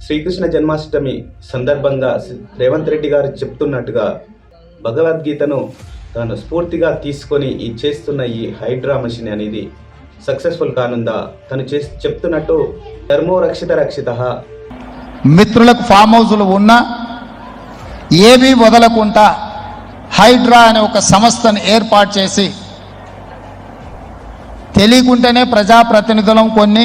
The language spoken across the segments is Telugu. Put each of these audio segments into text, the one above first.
శ్రీకృష్ణ జన్మాష్టమి సందర్భంగా శ్రీ- రేవంత్ రెడ్డి గారు చెప్తున్నట్టుగా భగవద్గీతను తాను స్ఫూర్తిగా తీసుకొని ఈ చేస్తున్న ఈ హైడ్రా మెషిన్ అనేది సక్సెస్ఫుల్ కానుందా? తను చే చెప్తున్నట్టు ధర్మో రక్షిత రక్షిత. మిత్రులకు ఫామ్ హౌస్లు ఉన్నా ఏవి వదలకుండా హైడ్రా అనే ఒక సంస్థను ఏర్పాటు చేసి తెలియకుంటేనే ప్రజాప్రతినిధులం కొన్ని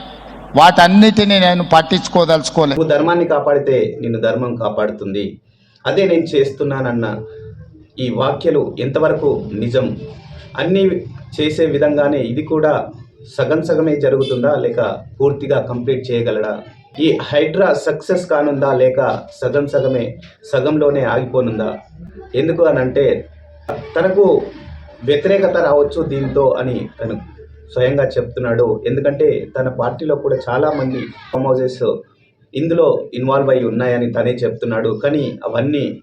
వాటన్నిటిని నేను పట్టించుకోదలుచుకోలేదు నువ్వు ధర్మాన్ని కాపాడితే నిన్ను ధర్మం కాపాడుతుంది. అదే నేను చేస్తున్నానన్న ఈ వాక్యలు ఎంతవరకు నిజం? అన్నీ చేసే విధంగానే ఇది కూడా సగం సగమే జరుగుతుందా లేక పూర్తిగా కంప్లీట్ చేయగలడా? ఈ హైడ్రా సక్సెస్ కానుందా లేక సగం సగమే సగంలోనే ఆగిపోనుందా? ఎందుకు అని అంటే తనకు వ్యతిరేకత రావచ్చు దీంతో అని తను స్వయంగా చెప్తున్నాడు. ఎందుకంటే తన పార్టీలో కూడా చాలామంది ఫామ్ హౌసెస్ ఇందులో ఇన్వాల్వ్ అయి ఉన్నాయని తనే చెప్తున్నాడు. కానీ అవన్నీ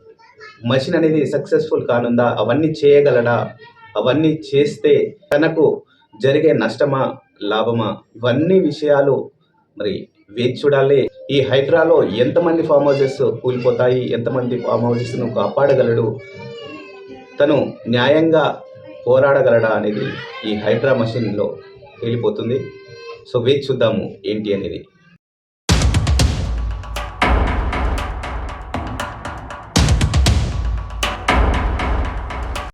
మషిన్ అనేది సక్సెస్ఫుల్ కానుందా? అవన్నీ చేయగలడా? అవన్నీ చేస్తే తనకు జరిగే నష్టమా? లాభమా? ఇవన్నీ విషయాలు మరి వేచి చూడాలి. ఈ హైడ్రాలో ఎంతమంది ఫామ్ హౌసెస్ కూలిపోతాయి? ఎంతమంది ఫామ్ హౌసెస్ను కాపాడగలడు? తను న్యాయంగా పోరాడగలడా అనేది ఈ హైడ్రా మషిన్లో తేలిపోతుంది. సో వేచి చూద్దాము ఏంటి అనేది.